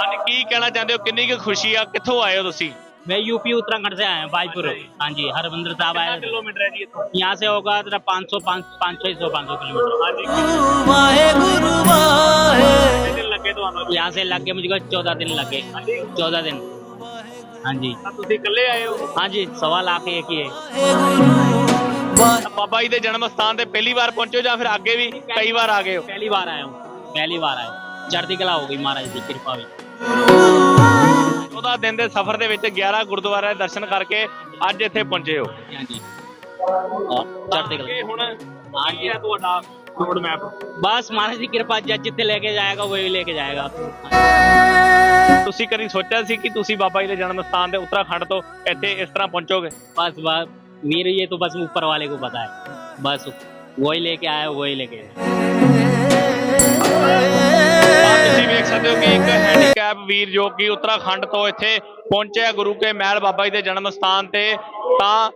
ਹਾਂਜੀ ਕੀ ਕਹਿਣਾ ਚਾਹੁੰਦੇ ਹੋ ਕਿੰਨੀ ਕੁ ਖੁਸ਼ੀ ਆ ਕਿੱਥੋਂ ਆਏ ਹੋ ਤੁਸੀਂ मैं यूपी उत्तराखंड से आया हूँ बाजपुर हाँ जी हरविंदर साहब आए थे। ਕਿਲੋਮੀਟਰ ਹੈ ਜੀ ਇੱਥੋਂ यहाँ से होगा तेरा पाँच सौ पाँच पाँच छः सौ पाँच सौ किलोमीटर ਹਾਂਜੀ ਵਾਹਿਗੁਰੂ ਵਾਹਿ ਕਿੰਨੇ ਦਿਨ ਲੱਗੇ ਤੁਹਾਨੂੰ यहाँ से लग गए मुझको चौदह दिन लग गए चौदह दिन हाँ जी ਤਾਂ ਤੁਸੀਂ ਇਕੱਲੇ ਆਏ ਹੋ हाँ जी सवा लाख एक ही है ਵਾਹਿਗੁਰੂ ਵਾਹਿ ਤਾਂ ਬਾਬਾ ਜੀ ਦੇ ਜਨਮ ਸਥਾਨ ਤੇ ਪਹਿਲੀ ਵਾਰ ਪਹੁੰਚੇ ਹੋ ਜਾਂ ਫਿਰ ਅੱਗੇ ਵੀ ਕਈ ਵਾਰ ਆ ਗਏ ਹੋ पहली बार आया हूँ पहली बार आया हूँ। चढ़ती कला हो गई महाराज की कृपा भी 14 ਦਿਨ ਦੇ ਸਫ਼ਰ ਦੇ ਵਿੱਚ 11 ਗੁਰਦੁਆਰਿਆਂ ਦੇ ਦਰਸ਼ਨ ਕਰਕੇ ਅੱਜ ਇੱਥੇ ਪਹੁੰਚੇ ਹੋ। ਬਸ ਮਹਾਰਾਜ ਦੀ ਕਿਰਪਾ ਜੱਜ ਜਿੱਥੇ ਲੈ ਕੇ ਜਾਏਗਾ ਉਹ ਲੈ ਕੇ ਜਾਏਗਾ। ਤੁਸੀਂ ਕਦੀ ਸੋਚਿਆ ਸੀ ਕਿ ਤੁਸੀਂ ਬਾਬਾ ਜੀ ਦੇ ਜਨਮ ਸਥਾਨ ਦੇ ਉੱਤਰਾਖੰਡ ਤੋਂ ਇੱਥੇ ਇਸ ਤਰ੍ਹਾਂ ਪਹੁੰਚੋਗੇ? ਬਸ ਬਸ ਮੇਰ ਇਹ ਤਾਂ ਬਸ ਉੱਪਰ ਵਾਲੇ ਕੋ ਪਤਾ ਹੈ। ਬਸ ਉਹ ਲੈ ਕੇ ਆਇਆ ਉਹ ਲੈ ਕੇ ਤੁਸੀਂ ਵੇਖ ਸਕਦੇ ਹੋ ਕਿ ਇੱਕ ਹੈਂਡੀ ਵੀਰ ਜੋ ਕਿ ਉੱਤਰਾਖੰਡ ਤੋਂ ਇੱਥੇ ਪਹੁੰਚਿਆ ਗੁਰੂ ਕੇ ਮਹਿਲ ਬਾਬਾ ਜੀ ਦੇ ਜਨਮ ਸਥਾਨ ਤੇ ਤਾਂ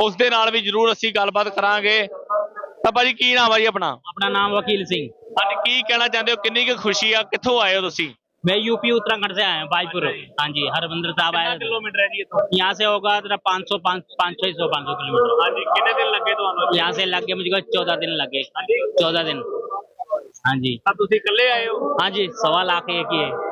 ਉਸ ਦੇ ਨਾਲ ਵੀ ਜ਼ਰੂਰ ਅਸੀਂ ਗੱਲਬਾਤ ਕਰਾਂਗੇ ਤਾਂ ਭਾਜੀ ਕੀ ਨਾਮ ਆ ਜੀ ਆਪਣਾ अपना नाम वकील सिंह ਹਾਂਜੀ ਕੀ ਕਹਿਣਾ ਚਾਹੁੰਦੇ ਹੋ ਕਿੰਨੀ ਕੁ ਖੁਸ਼ੀ ਆ ਕਿੱਥੋਂ ਆਏ ਹੋ ਤੁਸੀਂ मैं यूपी उत्तराखंड से आया हूँ बाजपुर हाँ जी हरविंदर साहब आए थे। ਕਿਲੋਮੀਟਰ ਹੈ ਜੀ ਇੱਥੋਂ यहाँ से होगा तेरा पाँच सौ पाँच पाँच छः सौ पाँच सौ किलोमीटर ਹਾਂਜੀ ਕਿੰਨੇ ਦਿਨ ਲੱਗੇ ਤੁਹਾਨੂੰ यहाँ से लग गए मुझको चौदह दिन लग गए ਹਾਂਜੀ चौदह दिन हाँ जी ਤਾਂ ਤੁਸੀਂ ਇਕੱਲੇ ਆਏ ਹੋ हाँ जी सवा लाख एक ही है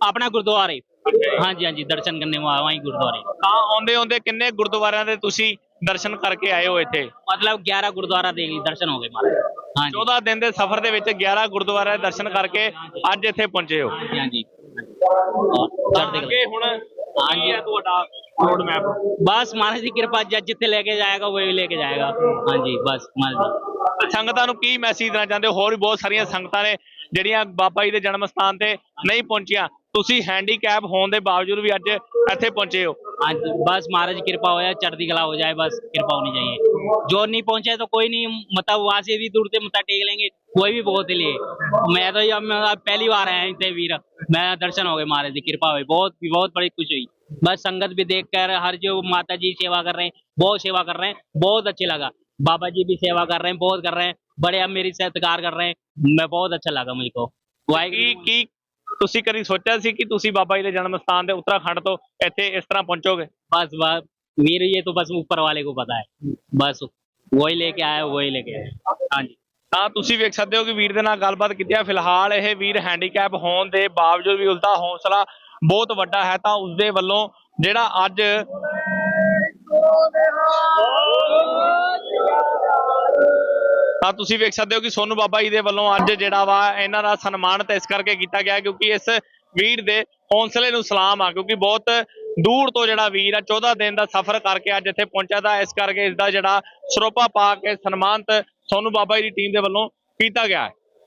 ਆਪਣਾ ਗੁਰਦੁਆਰੇ। ਹਾਂਜੀ ਹਾਂਜੀ ਦਰਸ਼ਨ ਕਰਨੇ ਆਵਾਂ ਹੀ ਗੁਰਦੁਆਰੇ। ਤਾਂ ਆਉਂਦੇ ਆਉਂਦੇ ਕਿੰਨੇ ਗੁਰਦੁਆਰਿਆਂ ਦੇ ਤੁਸੀਂ ਦਰਸ਼ਨ ਕਰਕੇ ਆਏ ਹੋ ਇੱਥੇ? ਮਤਲਬ 11 ਗੁਰਦੁਆਰਾ ਦੇ ਦਰਸ਼ਨ ਹੋ ਗਏ ਮਾਰੇ ਹਾਂਜੀ। 14 ਦਿਨ ਦੇ ਸਫ਼ਰ ਦੇ ਵਿੱਚ 11 ਗੁਰਦੁਆਰਿਆਂ ਦੇ ਦਰਸ਼ਨ ਕਰਕੇ ਅੱਜ ਇੱਥੇ ਪਹੁੰਚੇ ਹੋ। ਹਾਂਜੀ ਹਾਂਜੀ। ਅੱਗੇ ਹੁਣ ਕੀ ਹੈ ਤੁਹਾਡਾ ਰੋਡ ਮੈਪ ਬਸ ਮਹਾਰਾਜ ਦੀ ਕਿਰਪਾ ਜੱਜ ਜਿੱਥੇ ਲੈ ਕੇ ਜਾਏਗਾ ਉਹ ਵੀ ਲੈ ਕੇ ਜਾਏਗਾ। ਹਾਂਜੀ ਬਸ ਮਹਾਰਾਜ ਸੰਗਤਾਂ ਨੂੰ ਕੀ ਮੈਸੇਜ ਦੇਣਾ ਚਾਹੁੰਦੇ ਹੋਰ ਵੀ ਬਹੁਤ ਸਾਰੀਆਂ ਸੰਗਤਾਂ ਨੇ ਜਿਹੜੀਆਂ ਬਾਬਾ ਜੀ ਦੇ ਜਨਮ ਸਥਾਨ ਤੇ ਨਹੀਂ ਪਹੁੰਚੀਆਂ। ਤੁਸੀਂ ਹੈਂਡੀਕੈਪ ਹੋਣ ਦੇ ਬਾਵਜੂਦ ਵੀ ਅੱਜ ਇੱਥੇ ਪਹੁੰਚੇ ਹੋ हाँ जी बस महाराज की कृपा हो जाए चढ़ती कला हो जाए बस कृपा होनी चाहिए जो नहीं पहुंचे तो कोई नहीं मतलब वहां से भी दूर से मत्था टेक लेंगे कोई भी बहुत ही लिए मैं तो अब मैं अब पहली बार आया इतने वीर मैं दर्शन हो गए महाराज की कृपा हुई बहुत बहुत बड़ी खुशी हुई बस संगत भी देख कर हर जो माता जी सेवा कर रहे हैं बहुत सेवा कर रहे हैं बहुत अच्छे लगा बाबा जी भी सेवा कर रहे हैं बहुत कर रहे हैं बड़े अब मेरी सत्कार कर रहे हैं मैं बहुत अच्छा लगा मुझको ਕੀ वाहिगुरु ਕੀ ਤੁਸੀਂ ਕਦੀ ਸੋਚਿਆ ਸੀ ਕਿ ਤੁਸੀਂ ਬਾਬਾ ਜੀ ਦੇ ਜਨਮ ਸਥਾਨ ਤੇ ਉੱਤਰਾਖੰਡ ਤੋਂ ਇੱਥੇ ਇਸ ਤਰ੍ਹਾਂ ਪਹੁੰਚੋਗੇ बस बस वीर ये तो बस ऊपर वाले को पता है बस वही लेके आया वही लेके आया हाँ जी ਤਾਂ ਤੁਸੀਂ ਵੇਖ ਸਕਦੇ ਹੋ ਕਿ ਵੀਰ ਦੇ ਨਾਲ ਗੱਲਬਾਤ ਕੀਤੀ ਹੈ ਫਿਲਹਾਲ ਇਹ ਵੀਰ ਹੈਂਡੀਕੈਪ ਹੋਣ ਦੇ ਬਾਵਜੂਦ ਵੀ ਉਸਦਾ ਹੌਸਲਾ ਬਹੁਤ ਵੱਡਾ ਹੈ ਤਾਂ ਉਸਦੇ ਵੱਲੋਂ ਜਿਹੜਾ ਅੱਜ ਤਾਂ ਤੁਸੀਂ ਵੇਖ ਸਕਦੇ ਹੋ ਕਿ ਸੋਨੂ ਬਾਬਾ ਜੀ ਦੇ ਵੱਲੋਂ ਅੱਜ ਜਿਹੜਾ ਵਾ ਇਹਨਾਂ ਦਾ ਸਨਮਾਨਿਤ ਇਸ ਕਰਕੇ ਕੀਤਾ ਗਿਆ ਕਿਉਂਕਿ ਇਸ ਵੀਰ ਦੇ ਹੌਸਲੇ ਨੂੰ ਸਲਾਮ ਆ, ਕਿਉਂਕਿ ਬਹੁਤ ਦੂਰ ਤੋਂ ਜਿਹੜਾ ਵੀਰ ਆ 14 ਦਿਨ ਦਾ ਸਫ਼ਰ ਕਰਕੇ ਅੱਜ ਇੱਥੇ ਪਹੁੰਚਿਆ ਤਾਂ ਇਸ ਕਰਕੇ ਇਸ ਦਾ ਜਿਹੜਾ ਸਰੋਪਾ ਪਾ ਕੇ ਸਨਮਾਨਿਤ ਸੋਨੂ ਬਾਬਾ ਜੀ ਦੀ ਟੀਮ ਦੇ ਵੱਲੋਂ ਕੀਤਾ ਗਿਆ ਹੈ।